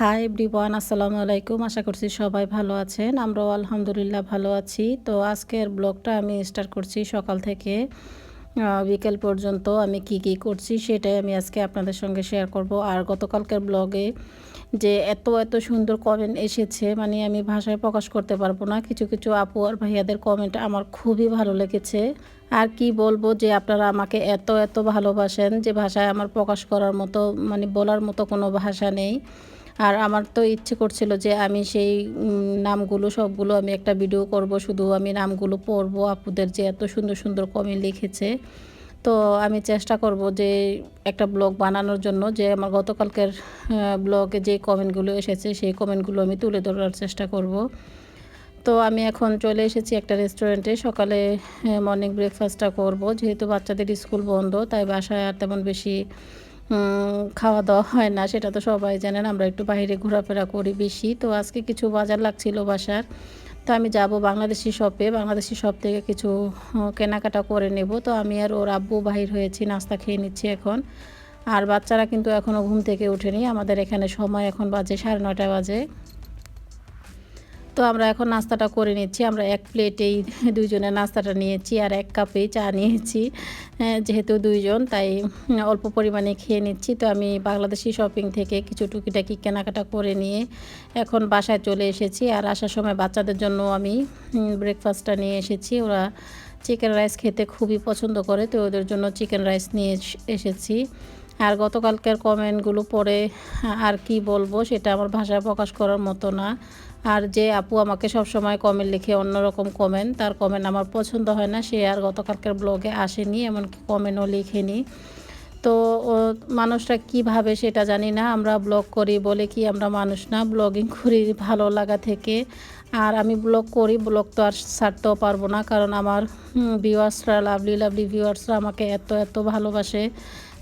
Hi everyone আসসালামু আলাইকুম আশা করছি সবাই ভালো আছেন। আমরাও আলহামদুলিল্লাহ ভালো আছি। তো আজকের ব্লগটা আমি স্টার্ট করছি সকাল থেকে বিকেল পর্যন্ত আমি কি কি করছি সেটাই আমি আজকে আপনাদের সঙ্গে শেয়ার করব। আর গতকালকের ব্লগে যে এত এত সুন্দর কমেন্ট এসেছে মানে আমি ভাষায় প্রকাশ করতে পারব না। কিছু কিছু আপু আর ভাইয়াদের কমেন্ট আমার খুবই ভালো লেগেছে। আর কি বলব যে আপনারা আমাকে এত এত ভালোবাসেন যে ভাষায় আমার প্রকাশ করার মতো মানে বলার মতো কোনো ভাষা নেই। আর আমার তো ইচ্ছে করছিল যে আমি সেই নামগুলো, সবগুলো আমি একটা ভিডিও করব। শুধু আমি নামগুলো পড়ব। আপুদের যে এত সুন্দর সুন্দর কমেন্ট লিখেছে। তো আমি চেষ্টা করব যে একটা ব্লগ বানানোর জন্য যে আমার গতকালকের ব্লগে যে কমেন্টগুলো এসেছে, সেই কমেন্টগুলো আমি তুলে ধরার চেষ্টা করব। তো আমি এখন চলে এসেছি একটা রেস্টুরেন্টে সকালে মর্নিং ব্রেকফাস্টটা করব। যেহেতু বাচ্চাদের স্কুল বন্ধ, তাই বাসায় আর তেমন বেশি খাওয়া দাওয়া হয় না, সেটা তো সবাই জানেন, আমরা একটু বাইরে ঘোরাফেরা করি বেশি। তো আজকে কিছু বাজার লাগছিল বাসার, তো আমি যাব বাংলাদেশি শপে, বাংলাদেশি শপ থেকে কিছু কেনাকাটা করে নেব। তো আমি আর ওর আব্বু বাহির হয়েছি, নাস্তা খেয়ে নিচ্ছি এখন। আর বাচ্চারা কিন্তু এখনও ঘুম থেকে ওঠেনি, আমাদের এখানে সময় এখন বাজে সাড়ে নটা বাজে। তো আমরা এখন নাস্তাটা করে নিচ্ছি। আমরা এক প্লেটেই দুইজনের নাস্তাটা নিয়েছি আর এক কাপেই চা নিয়েছি হ্যাঁ, যেহেতু দুইজন তাই অল্প পরিমাণে খেয়ে নিচ্ছি। তো আমি বাংলাদেশি শপিং থেকে কিছু টুকিটাকি কেনাকাটা করে নিয়ে এখন বাসায় চলে এসেছি আর আসার সময় বাচ্চাদের জন্য আমি ব্রেকফাস্টটা নিয়ে এসেছি। ওরা চিকেন রাইস খেতে খুবই পছন্দ করে তো ওদের জন্য চিকেন রাইস নিয়ে এস- এসেছি। আর গতকালকের কমেন্টগুলো পড়ে আর কি বলব সেটা আমার ভাষায় প্রকাশ করার মতো না। আর যে আপু আমাকে সব সময় কমেন্ট লিখে অন্যরকম কমেন্ট তার কমেন্ট আমার পছন্দ হয় না। সে আর গতকালকের ব্লগে আসেনি, এমনকি কমেন্টও লিখেনি। তো মানুষরা কি ভাবে সেটা জানি না। আমরা ব্লগ করি বলে কি আমরা মানুষ না। ব্লগিং করি ভালো লাগা থেকে। আর আমি ব্লগ করি ব্লগ তো আর ছাড়তেও পারব না। কারণ আমার ভিউয়ার্সরা লাভলি লাভলি ভিউয়ার্সরা আমাকে এত এত ভালোবাসে।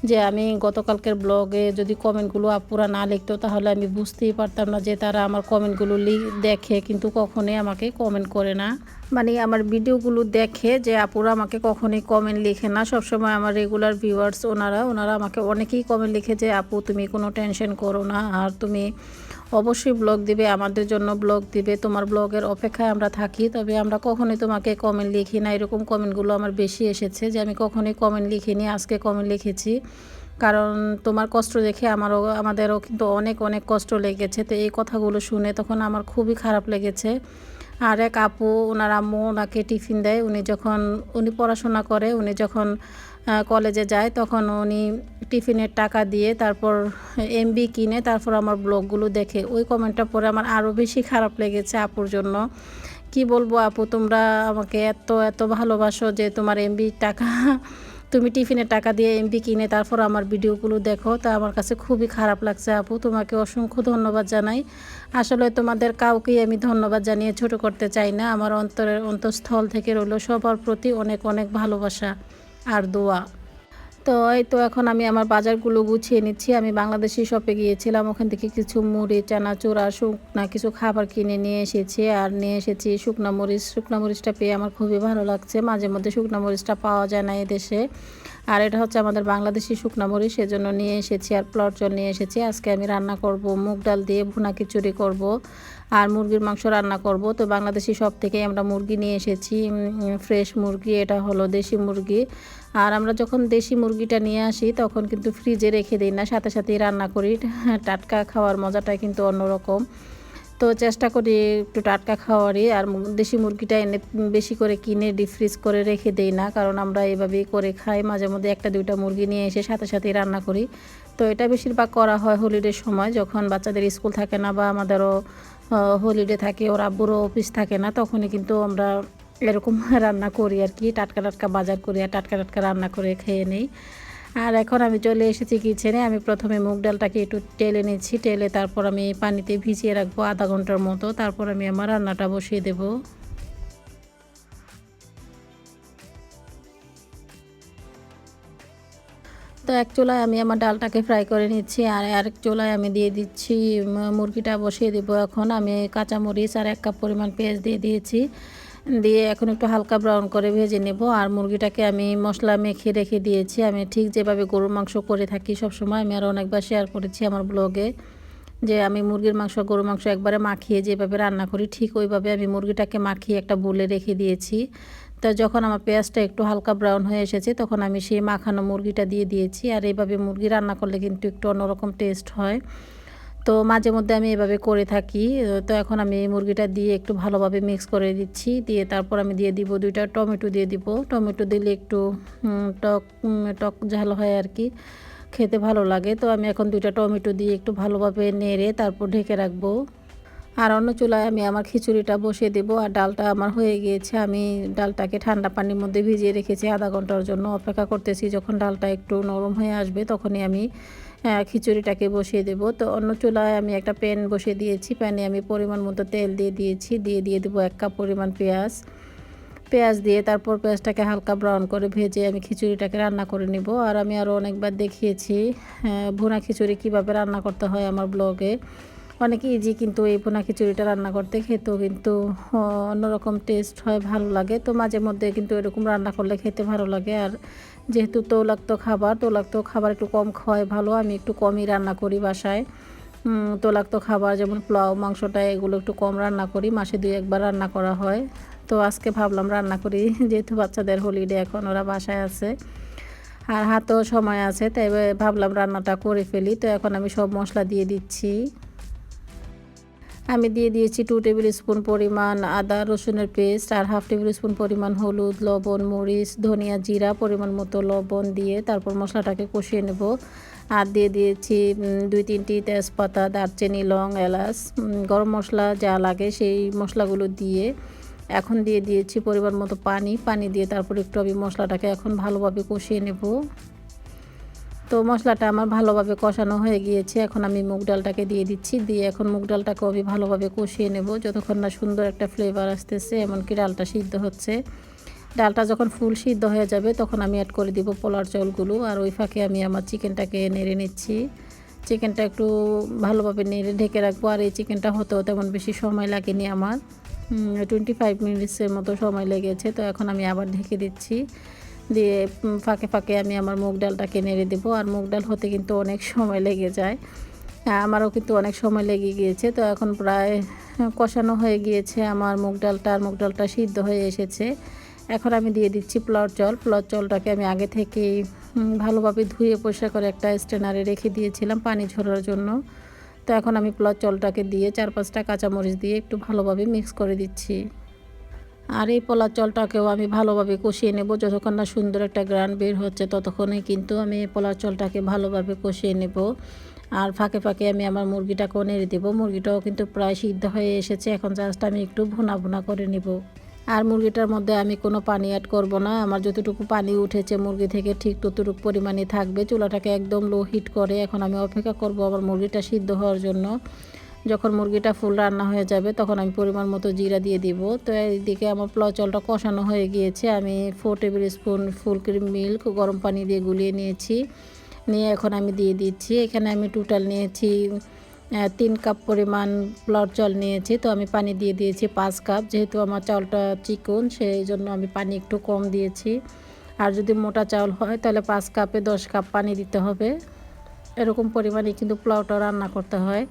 যে আমি গতকালকের ব্লগে যদি কমেন্টগুলো আপুরা না লিখতো, তাহলে আমি বুঝতেই পারতাম না যে তারা আমার কমেন্টগুলো দেখে কিন্তু কখনোই আমাকে কমেন্ট করে না। মানে আমার ভিডিওগুলো দেখে যে আপুরা আমাকে কখনোই কমেন্ট লিখে না। সবসময় আমার রেগুলার ভিউয়ার্স ওনারা ওনারা আমাকে অনেকেই কমেন্ট লিখে যে, আপু, তুমি কোনো টেনশন করো না আর তুমি অবশ্যই ব্লগ দিবে, আমাদের জন্য ব্লগ দিবে। তোমার ব্লগের অপেক্ষায় আমরা থাকি, তবে আমরা কখনোই তোমাকে কমেন্ট লিখি না। এরকম কমেন্টগুলো আমার বেশি এসেছে যে, আমি কখনোই কমেন্ট লিখিনি, আজকে কমেন্ট লিখেছি। কারণ তোমার কষ্ট দেখে আমারও, আমাদেরও কিন্তু অনেক অনেক কষ্ট লেগেছে। তো এই কথাগুলো শুনে তখন আমার খুবই খারাপ লেগেছে। আর এক আপু, ওনার আম্মু ওনাকে টিফিন দেয়। উনি যখন, উনি পড়াশোনা করে, উনি যখন কলেজে যায়, তখন উনি টিফিনের টাকা দিয়ে তারপর এমবি কিনে তারপর আমার ব্লগগুলো দেখে। ওই কমেন্টটা পরে আমার আরও বেশি খারাপ লেগেছে আপুর জন্য। কি বলব আপু, তোমরা আমাকে এত এত ভালোবাসো যে তোমার এমবি টাকা তুমি টিফিনের টাকা দিয়ে এমপি কিনে তারপর আমার ভিডিওগুলো দেখো, তা আমার কাছে খুবই খারাপ লাগছে আপু। তোমাকে অসংখ্য ধন্যবাদ জানাই। আসলে তোমাদের কাউকেই আমি ধন্যবাদ জানিয়ে ছোট করতে চাই না। আমার অন্তরের অন্তঃস্থল থেকে রইল সবার প্রতি অনেক অনেক ভালোবাসা আর দোয়া। তো এই তো এখন আমি আমার বাজারগুলো গুছিয়ে নিচ্ছি। আমি বাংলাদেশি শপে গিয়েছিলাম, ওখান থেকে কিছু মুড়ি, চানাচুর আর শুকনা কিছু খাবার কিনে নিয়ে এসেছি। আর নিয়ে এসেছি শুকনা মরিচ। শুকনা মরিচটা পেয়ে আমার খুবই ভালো লাগছে। মাঝে মধ্যে শুকনা মরিচটা পাওয়া যায় না এদেশে। আর এটা হচ্ছে আমাদের বাংলাদেশি শুকনা মরিচ, সেজন্য নিয়ে এসেছি আর প্লটচল নিয়ে এসেছি। আজকে আমি রান্না করব মুগ ডাল দিয়ে ভুনা খিচুড়ি করব আর মুরগির মাংস রান্না করব। তো বাংলাদেশি সব থেকে আমরা মুরগি নিয়ে এসেছি। ফ্রেশ মুরগি, এটা হলো দেশি মুরগি। আর আমরা যখন দেশি মুরগিটা নিয়ে আসি, তখন কিন্তু ফ্রিজে রেখে দিই না। সাথে সাথেই রান্না করি। টাটকা খাওয়ার মজাটা কিন্তু অন্যরকম। তো চেষ্টা করি একটু টাটকা খাওয়ারই। আর দেশি মুরগিটা এনে বেশি করে কিনে ডিপ ফ্রিজ করে রেখে দেই না। কারণ আমরা এভাবেই করে খাই। মাঝে মধ্যে একটা, দুইটা মুরগি নিয়ে এসে সাথে সাথেই রান্না করি। তো এটা বেশিরভাগ করা হয় হলিডের সময়। যখন বাচ্চাদের স্কুল থাকে না বা আমাদেরও হলিডে থাকে, ওর আব্বুরও অফিস থাকে না, তখনই কিন্তু আমরা এরকম রান্না করি আর কি, টাটকা টাটকা বাজার করি আর টাটকা টাটকা রান্না করে খেয়ে নিই। আর এখন আমি চলে এসেছি কিচেনে, আমি প্রথমে মুগ ডালটাকে একটু টেলে নিচ্ছি, টেলে তারপর আমি পানিতে ভিজিয়ে রাখব আধা ঘণ্টার মতো, তারপর আমি আমার রান্নাটা বসিয়ে দেবো। তো এক চুলায় আমি আমার ডালটাকে ফ্রাই করে নিচ্ছি আর আরেক চুলায় আমি দিয়ে দিচ্ছি মুরগিটা বসিয়ে দেবো এখন। আমি কাঁচামরিচ আর এক কাপ পরিমাণ পেঁয়াজ দিয়ে দিয়েছি। দিয়ে এখন একটু হালকা ব্রাউন করে ভেজে নেব। আর মুরগিটাকে আমি মশলা মেখে রেখে দিয়েছি। আমি ঠিক যেভাবে গরুর মাংস করে থাকি সবসময়, আমি আর অনেকবার শেয়ার করেছি আমার ব্লগে যে আমি মুরগির মাংস গরু মাংস একবারে মাখিয়ে যেভাবে রান্না করি, ঠিক ওইভাবে আমি মুরগিটাকে মাখিয়ে একটা বুলে রেখে দিয়েছি। তো যখন আমার পেঁয়াজটা একটু হালকা ব্রাউন হয়ে এসেছে, তখন আমি সেই মাখানো মুরগিটা দিয়ে দিয়েছি। আর এইভাবে মুরগি রান্না করলে কিন্তু একটু অন্যরকম টেস্ট হয়। তো মাঝে মধ্যে আমি এভাবে করে থাকি। তো এখন আমি মুরগিটা দিয়ে একটু ভালোভাবে মিক্স করে দিচ্ছি। দিয়ে তারপর আমি দিয়ে দিব দুইটা টমেটো দিয়ে দিব। টমেটো দিলে একটু টক টক ঝাল হয় আর কি খেতে ভালো লাগে। তো আমি এখন দুইটা টমেটো দিয়ে একটু ভালোভাবে নেড়ে তারপর ঢেকে রাখব। আর অন্য চুলায় আমি আমার খিচুড়িটা বসিয়ে দেবো আর ডালটা আমার হয়ে গিয়েছে। আমি ডালটাকে ঠান্ডা পানির মধ্যে ভিজিয়ে রেখেছি আধা ঘণ্টার জন্য। অপেক্ষা করতেছি যখন ডালটা একটু নরম হয়ে আসবে তখনই আমি খিচুড়িটাকে বসিয়ে দেব। তো অন্য চুলায় আমি একটা প্যান বসিয়ে দিয়েছি। প্যানে আমি পরিমাণ মতো তেল দিয়ে দিয়েছি। দিয়ে দিয়ে দেবো এক কাপ পরিমাণ পেঁয়াজ। পেঁয়াজ দিয়ে তারপর পেঁয়াজটাকে হালকা ব্রাউন করে ভেজে আমি খিচুড়িটাকে রান্না করে নিব। আর আমি আরও অনেকবার দেখিয়েছি ভুনা খিচুড়ি কীভাবে রান্না করতে হয় আমার ব্লগে। অনেক ইজি কিন্তু এই ভুনা খিচুড়িটা রান্না করতে খেতেও কিন্তু অন্যরকম টেস্ট হয়, ভালো লাগে। তো মাঝে মধ্যে কিন্তু এরকম রান্না করলে খেতে ভালো লাগে। আর যেহেতু তৈলাক্ত খাবার তৈলাক্ত খাবার একটু কম খাওয়াই ভালো। আমি একটু কমই রান্না করি বাসায়। তৈলাক্ত খাবার যেমন পোলাও, মাংসটা এগুলো একটু কম রান্না করি। মাসে দুই একবার রান্না করা হয়। তো আজকে ভাবলাম রান্না করি, যেহেতু বাচ্চাদের হলিডে এখন ওরা বাসায় আছে। আর হাতেও সময় আছে, তাই ভাবলাম রান্নাটা করে ফেলি। তো এখন আমি সব মশলা দিয়ে দিচ্ছি। আমি দিয়ে দিয়েছি টু টেবিল স্পুন পরিমাণ আদা, রসুনের পেস্ট আর হাফ টেবিল স্পুন পরিমাণ হলুদ, লবণ, মরিচ, ধনিয়া জিরা পরিমাণ মতো লবণ দিয়ে তারপর মশলাটাকে কষিয়ে নেব। আর দিয়ে দিয়েছি দুই তিনটি তেজপাতা, দারচিনি, লং, এলাচ গরম মশলা যা লাগে সেই মশলাগুলো দিয়ে এখন দিয়ে দিয়েছি পরিমাণ মতো পানি। পানি দিয়ে তারপর একটু আমি মশলাটাকে এখন ভালোভাবে কষিয়ে নেব। তো মশলাটা আমার ভালোভাবে কষানো হয়ে গিয়েছে। এখন আমি মুগ ডালটাকে দিয়ে দিচ্ছি। দিয়ে এখন মুগ ডালটাকেও আমি ভালোভাবে কষিয়ে নেব। যতক্ষণ না সুন্দর একটা ফ্লেভার আসতেছে, এমনকি ডালটা সিদ্ধ হচ্ছে। ডালটা যখন ফুল সিদ্ধ হয়ে যাবে, তখন আমি অ্যাড করে দিব পোলার চাউলগুলো। আর ওই ফাঁকে আমি আমার চিকেনটাকে নেড়ে নিচ্ছি। চিকেনটা একটু ভালোভাবে নেড়ে ঢেকে রাখব। আর এই চিকেনটা হতেও তেমন বেশি সময় লাগেনি আমার। টোয়েন্টি ফাইভ মিনিটসের মতো সময় লেগেছে। তো এখন আমি আবার ঢেকে দিচ্ছি। দিয়ে ফাঁকে ফাঁকে আমি আমার মুগ ডালটাকে নেড়ে দেবো। আর মুগ ডাল হতে কিন্তু অনেক সময় লেগে যায়। আমারও কিন্তু অনেক সময় লেগে গিয়েছে। তো এখন প্রায় কষানো হয়ে গিয়েছে আমার মুগ ডালটা। আর মুগ ডালটা সিদ্ধ হয়ে এসেছে। এখন আমি দিয়ে দিচ্ছি প্লট জল। প্লট জলটাকে আমি আগে থেকেই ভালোভাবে ধুয়ে পরিষ্কার করে একটা স্টেনারে রেখে দিয়েছিলাম পানি ঝরার জন্য। তো এখন আমি প্লট জলটাকে দিয়ে চার পাঁচটা কাঁচামরিচ দিয়ে একটু ভালোভাবে মিক্স করে দিচ্ছি। আর এই পোলার চলটাকেও আমি ভালোভাবে কষিয়ে নেব। যতক্ষণ না সুন্দর একটা গ্রান বের হচ্ছে, ততক্ষণে কিন্তু আমি এই পোলার চলটাকে ভালোভাবে কষিয়ে নেব। আর ফাঁকে ফাঁকে আমি আমার মুরগিটাকেও নেড়ে দেবো। মুরগিটাও কিন্তু প্রায় সিদ্ধ হয়ে এসেছে। এখন জাস্ট আমি একটু ভুনা ভুনা করে নেব। আর মুরগিটার মধ্যে আমি কোনো পানি অ্যাড করব না। আমার যতটুকু পানি উঠেছে মুরগি থেকে ঠিক ততটুকু পরিমাণে থাকবে। চুলাটাকে একদম লো হিট করে এখন আমি অপেক্ষা করব আমার মুরগিটা সিদ্ধ হওয়ার জন্য। যখন মুরগিটা ফুল রান্না হয়ে যাবে, তখন আমি পরিমাণ মতো জিরা দিয়ে দিব। তো এইদিকে আমার প্লচলটা কষানো হয়ে গিয়েছে। আমি four tablespoon full cream milk গরম পানি দিয়ে গুলিয়ে নিয়েছি। নিয়ে এখন আমি দিয়ে দিচ্ছি। এখানে আমি টোটাল নিয়েছি তিন কাপ পরিমাণ প্লট চাল নিয়েছি। তো আমি পানি দিয়ে দিয়েছি পাঁচ কাপ যেহেতু আমার চাউলটা চিকন, সেই জন্য আমি পানি একটু কম দিয়েছি। আর যদি মোটা চাউল হয়, তাহলে পাঁচ কাপে দশ কাপ পানি দিতে হবে। এরকম পরিমাণে কিন্তু পোলাওটা রান্না করতে হয়।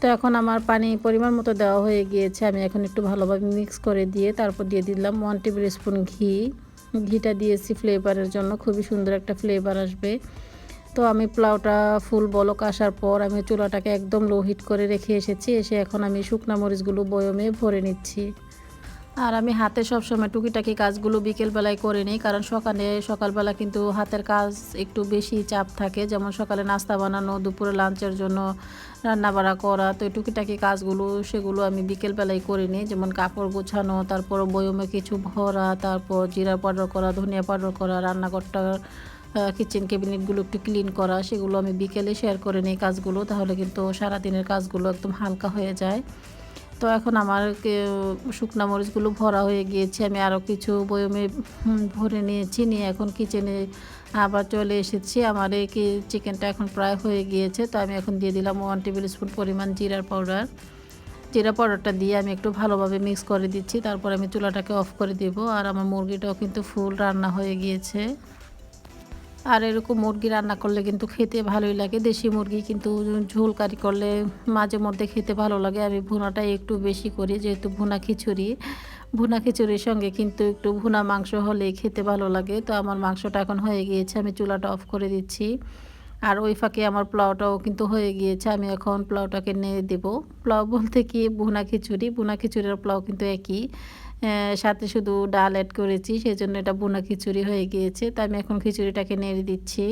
তো এখন আমার পানি পরিমাণ মতো দেওয়া হয়ে গিয়েছে। আমি এখন একটু ভালোভাবে মিক্স করে দিয়ে তারপর দিয়ে দিলাম ওয়ান টেবিল স্পুন ঘি। ঘিটা দিয়েছি ফ্লেভারের জন্য, খুবই সুন্দর একটা ফ্লেভার আসবে। তো আমি পোলাওটা ফুল বলক আসার পর আমি চুলাটাকে একদম লো হিট করে রেখে এসেছি। এসে এখন আমি শুকনা মরিচগুলো বয়মে ভরে নিচ্ছি। আর আমি হাতে সবসময় টুকিটাকি কাজগুলো বিকেলবেলায় করে নিই, কারণ সকালে, সকালবেলা কিন্তু হাতের কাজ একটু বেশি চাপ থাকে। যেমন সকালে নাস্তা বানানো, দুপুরে লাঞ্চের জন্য রান্না বাড়া করা, তো টুকিটাকি কাজগুলো, সেগুলো আমি বিকেলবেলায় করে নিই। যেমন কাপড় গোছানো, তারপর বয়মে কিছু ভরা, তারপর জিরা পাউডার করা, ধনিয়া পাউডার করা, রান্নাঘরটা কিচেন ক্যাবিনেটগুলো একটু ক্লিন করা, সেগুলো আমি বিকেলে শেয়ার করে নিই কাজগুলো, তাহলে কিন্তু সারাদিনের কাজগুলো একদম হালকা হয়ে যায়। তো এখন আমার শুকনা মরিচগুলো ভরা হয়ে গিয়েছে, আমি আরও কিছু বয়মে ভরে নিয়েছি, নিয়ে এখন কিচেনে আবার চলে এসেছি। আমার এই চিকেনটা এখন প্রায় হয়ে গিয়েছে, তো আমি এখন দিয়ে দিলাম ওয়ান টেবিল স্পুন পরিমাণ জিরার পাউডার জিরা পাউডারটা দিয়ে আমি একটু ভালোভাবে মিক্স করে দিচ্ছি, তারপর আমি চুলাটাকে অফ করে দেব। আর আমার মুরগিটাও কিন্তু ফুল রান্না হয়ে গিয়েছে। আর এরকম মুরগি রান্না করলে কিন্তু খেতে ভালোই লাগে। দেশি মুরগি কিন্তু ঝোল কারি করলে মাঝে মধ্যে খেতে ভালো লাগে। আমি ভুনাটা একটু বেশি করি, যেহেতু ভুনা খিচুড়ি। ভুনা খিচুড়ির সঙ্গে কিন্তু একটু ভুনা মাংস হলে খেতে ভালো লাগে। তো আমার মাংসটা এখন হয়ে গিয়েছে, আমি চুলাটা অফ করে দিচ্ছি। আর ওই ফাঁকে আমার পোলাওটাও কিন্তু হয়ে গিয়েছে, আমি এখন পোলাওটাকে নিয়ে দেব। পোলাও বলতে কি, ভুনা খিচুড়ি, ভুনা খিচুড়ির পোলাও কিন্তু একই। সাথে শুধু ডাল অ্যাড করেছি সেই জন্য এটা ভুনা খিচুড়ি হয়ে গিয়েছে, তো আমি এখন খিচুড়িটাকে নেড়ে দিচ্ছি।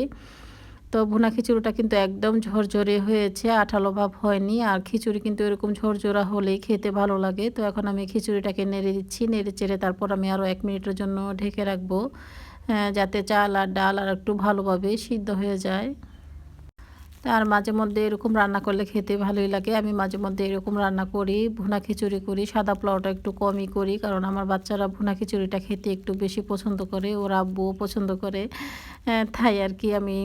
তো ভুনা খিচুড়িটা কিন্তু একদম ঝরঝরে হয়েছে, আঠালো ভাব হয়নি। আর খিচুড়ি কিন্তু এরকম ঝরঝরা হলেই খেতে ভালো লাগে। তো এখন আমি খিচুড়িটাকে নেড়ে দিচ্ছি, নেড়ে চেড়ে তারপর আমি আরও এক মিনিটের জন্য ঢেকে রাখব। যাতে চাল আর ডাল আর একটু ভালোভাবে সিদ্ধ হয়ে যায়। আর মাঝে মধ্যে এরকম রান্না করলে খেতে ভালোই লাগে। আমি মাঝে মধ্যে এরকম রান্না করি, ভুনা খিচুড়ি করি, সাদা পোলাওটা একটু কমই করি। কারণ আমার বাচ্চারা ভুনা খিচুড়িটা খেতে একটু বেশি পছন্দ করে, ওর আব্বুও পছন্দ করে। তাই আর কি আমি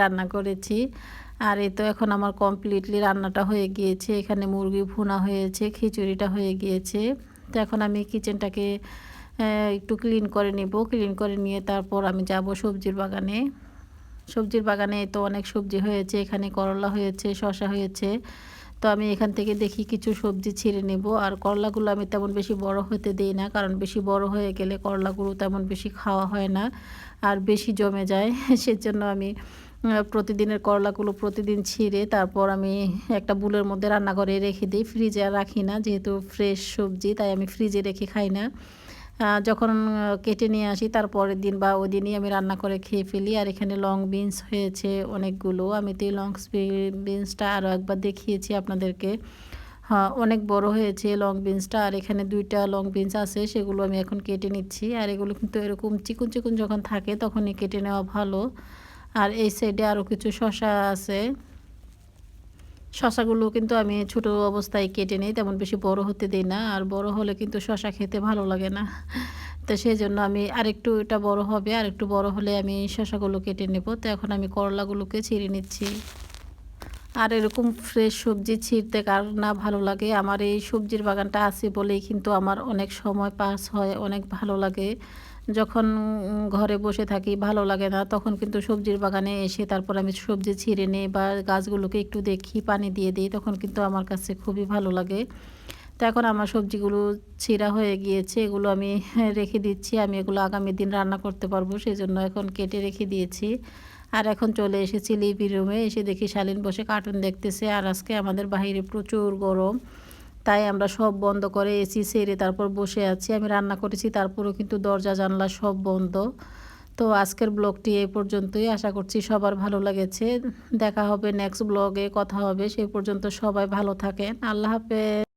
রান্না করেছি। আর এই তো এখন আমার কমপ্লিটলি রান্নাটা হয়ে গিয়েছে। এখানে মুরগি ভুনা হয়েছে, খিচুড়িটা হয়ে গিয়েছে। তো এখন আমি কিচেনটাকে একটু ক্লিন করে নেব। ক্লিন করে নিয়ে তারপর আমি যাব সবজির বাগানে। সবজির বাগানে তো অনেক সবজি হয়েছে। এখানে করলা হয়েছে শশা হয়েছে। তো আমি এখান থেকে দেখি কিছু সবজি ছিঁড়ে নেব। আর করলাগুলো আমি তেমন বেশি বড় হতে দিই না, কারণ বেশি বড় হয়ে গেলে করলাগুলো তেমন বেশি খাওয়া হয় না। আর বেশি জমে যায়, সেজন্য আমি প্রতিদিনের করলাগুলো প্রতিদিন ছিঁড়ে তারপর আমি একটা বুলের মধ্যে রান্না করে রেখে দিই। ফ্রিজে আর রাখি না, যেহেতু ফ্রেশ সবজি, তাই আমি ফ্রিজে রেখে খাই না। যখন কেটে নিয়ে আসি তারপরের দিন বা ওই দিনই আমি রান্না করে খেয়ে ফেলি। আর এখানে লং বিনস হয়েছে অনেকগুলো। আমি তো এই লং বিনসটা আরও একবার দেখিয়েছি আপনাদেরকে। অনেক বড় হয়েছে লং বিনসটা আর এখানে দুইটা লং বিনস আছে, সেগুলো আমি এখন কেটে নিচ্ছি। আর এগুলো কিন্তু এরকম চিকুন চিকুন যখন থাকে, তখনই কেটে নেওয়া ভালো। আর এই সাইডে আরও কিছু শশা আছে। শশাগুলো কিন্তু আমি ছোট অবস্থায় কেটে নিই, তেমন বেশি বড় হতে দিই না। আর বড় হলে কিন্তু শশা খেতে ভালো লাগে না। তো সেই জন্য আমি আরেকটু এটা বড় হবে আর একটু বড় হলে আমি শশাগুলো কেটে নেব। তো এখন আমি করলাগুলোকে ছিঁড়ে নিচ্ছি। আর এরকম ফ্রেশ সবজি ছিঁড়তে কার না ভালো লাগে। আমার এই সবজির বাগানটা আছে বলেই কিন্তু আমার অনেক সময় পাস হয়, অনেক ভালো লাগে। যখন ঘরে বসে থাকি, ভালো লাগে না, তখন কিন্তু সবজির বাগানে এসে তারপর আমি সবজি ছিঁড়ে নিই বা গাছগুলোকে একটু দেখি, পানি দিয়ে দিই, তখন কিন্তু আমার কাছে খুবই ভালো লাগে। তো এখন আমার সবজিগুলো ছিঁড়া হয়ে গিয়েছে, এগুলো আমি রেখে দিচ্ছি। আমি এগুলো আগামী দিন রান্না করতে পারব সেই জন্য এখন কেটে রেখে দিয়েছি। আর এখন চলে এসেছি লিভি রুমে এসে দেখি শালীন বসে কার্টুন দেখতেছে। আর আজকে আমাদের বাহিরে প্রচুর গরম, তাই আমরা সব বন্ধ করে এসি সেরে তারপর বসে আছি। আমি রান্না করেছি, তারপরেও কিন্তু দরজা, জানলা সব বন্ধ। তো আজকের ব্লগটি এই পর্যন্তই। আশা করছি সবার ভালো লেগেছে। দেখা হবে নেক্সট ব্লগে, কথা হবে। সেই পর্যন্ত সবাই ভালো থাকেন। আল্লাহ হাফেজ।